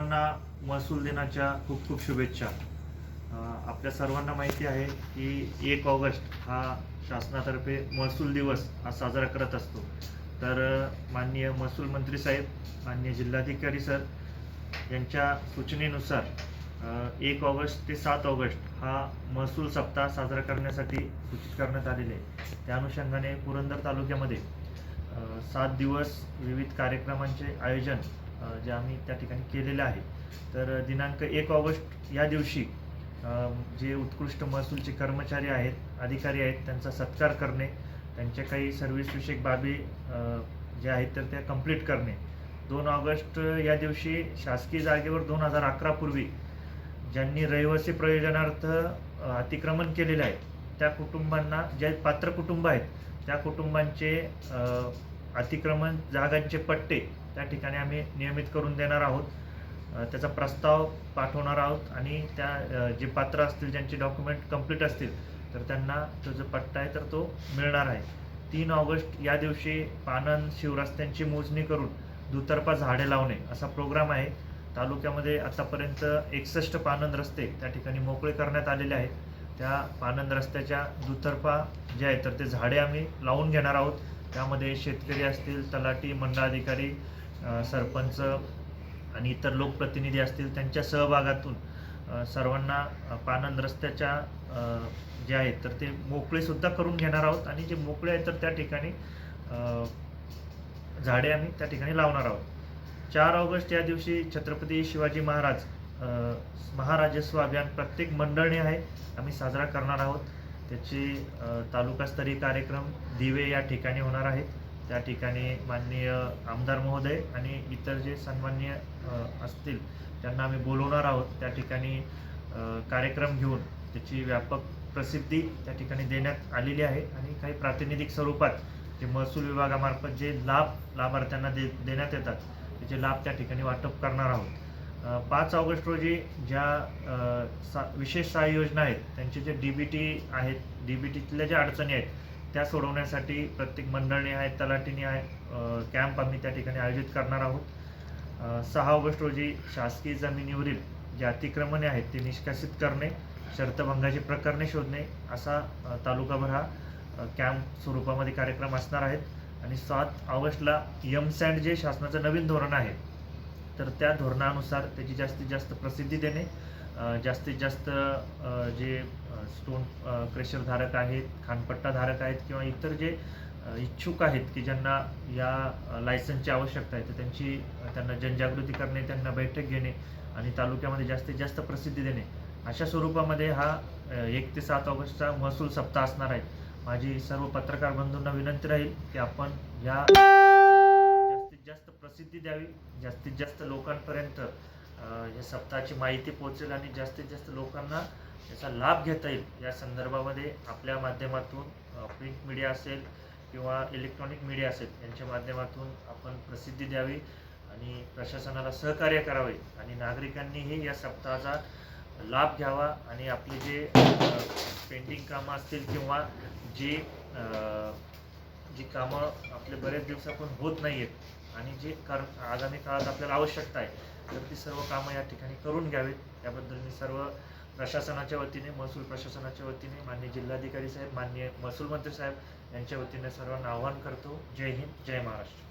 सर्वांना महसूल दिनाच्या खूप खूप शुभेच्छा. आपल्या सर्वांना माहिती आहे की एक ऑगस्ट हा शासनातर्फे महसूल दिवस हा साजरा करत असतो. तर माननीय महसूल मंत्री साहेब माननीय जिल्हाधिकारी सर यांच्या सूचनेनुसार एक ऑगस्ट ते सात ऑगस्ट हा महसूल सप्ताह साजरा करण्यासाठी सूचित करण्यात आलेले आहे. त्या अनुषंगाने पुरंदर तालुक्यामध्ये सात दिवस विविध कार्यक्रमांचे आयोजन जे आम्ही त्या ठिकाणी केलेलं आहे. तर दिनांक एक ऑगस्ट या दिवशी जे उत्कृष्ट महसूलचे कर्मचारी आहेत अधिकारी आहेत त्यांचा सत्कार करणे त्यांच्या काही सर्व्हिसविषयक बाबी ज्या आहेत तर त्या कंप्लीट करणे. दोन ऑगस्ट या दिवशी शासकीय जागेवर दोन हजार अकरापूर्वी ज्यांनी रहिवासी प्रयोजनार्थ अतिक्रमण केलेले आहे त्या कुटुंबांना जे पात्र कुटुंब आहेत त्या कुटुंबांचे अतिक्रमण जागांचे पट्टे त्या ठिकाणी आम्ही नियमित करून देणार आहोत. त्याचा प्रस्ताव पाठवणार आहोत आणि त्या जे पात्र असतील ज्यांचे डॉक्युमेंट कंप्लीट असतील तर त्यांना तो जो पट्टा आहे तर तो मिळणार आहे. तीन ऑगस्ट या दिवशी पानन शिवरस्त्यांची मोजणी करून दुतर्फा झाडे लावणे असा प्रोग्राम आहे. तालुक्यामध्ये आतापर्यंत एकसष्ट पानंद रस्ते त्या ठिकाणी मोकळे करण्यात आलेले आहेत. त्या पानंद रस्त्याच्या दुतर्फा जे आहे तर ते झाडे आम्ही लावून घेणार आहोत. त्यामध्ये शेतकरी असतील तलाठी मंडळाधिकारी सरपंच आणि इतर लोकप्रतिनिधी असतील त्यांच्या सहभागातून सर्वांना पानंद रस्त्याच्या जे आहेत तर ते मोकळेसुद्धा करून घेणार आहोत आणि जे मोकळे आहेत तर त्या ठिकाणी झाडे आम्ही त्या ठिकाणी लावणार आहोत. चार ऑगस्ट या दिवशी छत्रपती शिवाजी महाराज महाराजस्व अभियान प्रत्येक मंडळने आहे आम्ही साजरा करणार आहोत. त्याची तालुकास्तरीय कार्यक्रम दिवे या ठिकाणी होणार आहेत. त्या ठिकाणी माननीय आमदार महोदय आणि इतर जे सन्माननीय असतील त्यांना आम्ही बोलवणार आहोत. त्या ठिकाणी कार्यक्रम घेऊन त्याची व्यापक प्रसिद्धी त्या ठिकाणी देण्यात आलेली आहे. आणि काही प्रातिनिधिक स्वरूपात जे महसूल विभागामार्फत जे लाभ लाभार्थ्यांना दे देण्यात येतात त्याचे लाभ त्या ठिकाणी वाटप करणार आहोत. पाच ऑगस्ट रोजी ज्या सा विशेष सहाय्य योजना आहेत त्यांचे जे डी बी टी आहेत डी बी टीतल्या ज्या अडचणी आहेत त्या सोडवण्यासाठी प्रत्येक मंडळी आहेत तलाठीने आहे कॅम्प आम्ही त्या ठिकाणी आयोजित करणार आहोत. सहा ऑगस्ट रोजी शासकीय जमिनीवरील जे अतिक्रमणे आहेत ते निष्कासित करणे शर्तभंगाची प्रकरणे शोधणे असा तालुकाभर हा कॅम्प स्वरूपामध्ये कार्यक्रम असणार आहेत. आणि सात ऑगस्टला यम सँड जे शासनाचं नवीन धोरण आहे तर त्या धोरणानुसार त्याची जास्तीत जास्त प्रसिद्धी देणे जास्तीत जास्त जे स्टोन क्रेशरधारक आहेत खानपट्टाधारक आहेत किंवा इतर जे इच्छुक आहेत की ज्यांना या लायसनची लायसन्सची आवश्यकता आहे तर त्यांची त्यांना जनजागृती करणे त्यांना बैठक घेणे आणि तालुक्यामध्ये जास्तीत जास्त प्रसिद्धी देणे. अशा स्वरूपामध्ये हा एक ते सात ऑगस्टचा महसूल सप्ताह असणार आहे. माझी सर्व पत्रकार बंधूंना विनंती राहील की आपण या प्रसिद्धी द्यावी? जास्तीत जास्त लोकांपर्यंत या सप्ताहाची माहिती पोहोचेल आणि जास्तीत जास्त लोकांना याचा लाभ घेता येईल. या संदर्भामध्ये आपल्या माध्यमातून प्रिंट मीडिया असेल किंवा इलेक्ट्रॉनिक मीडिया असेल यांच्या माध्यमातून आपण प्रसिद्धी द्यावी आणि प्रशासनाला सहकार्य करावे आणि नागरिकांनीही या सप्ताहाचा लाभ घ्यावा आणि आपले जे पेंटिंग कामं असतील किंवा जी जी कामं आपले बरेच दिवसापासून होत नाही आहेत आणि जे कर आगामी काळात आपल्याला आवश्यकता आहे तर ती सर्व कामं या ठिकाणी करून घ्यावीत. याबद्दल मी सर्व प्रशासनाच्या वतीने महसूल प्रशासनाच्या वतीने माननीय जिल्हाधिकारी साहेब माननीय महसूल मंत्री साहेब यांच्या वतीने सर्वांना आवाहन करतो. जय हिंद जय महाराष्ट्र.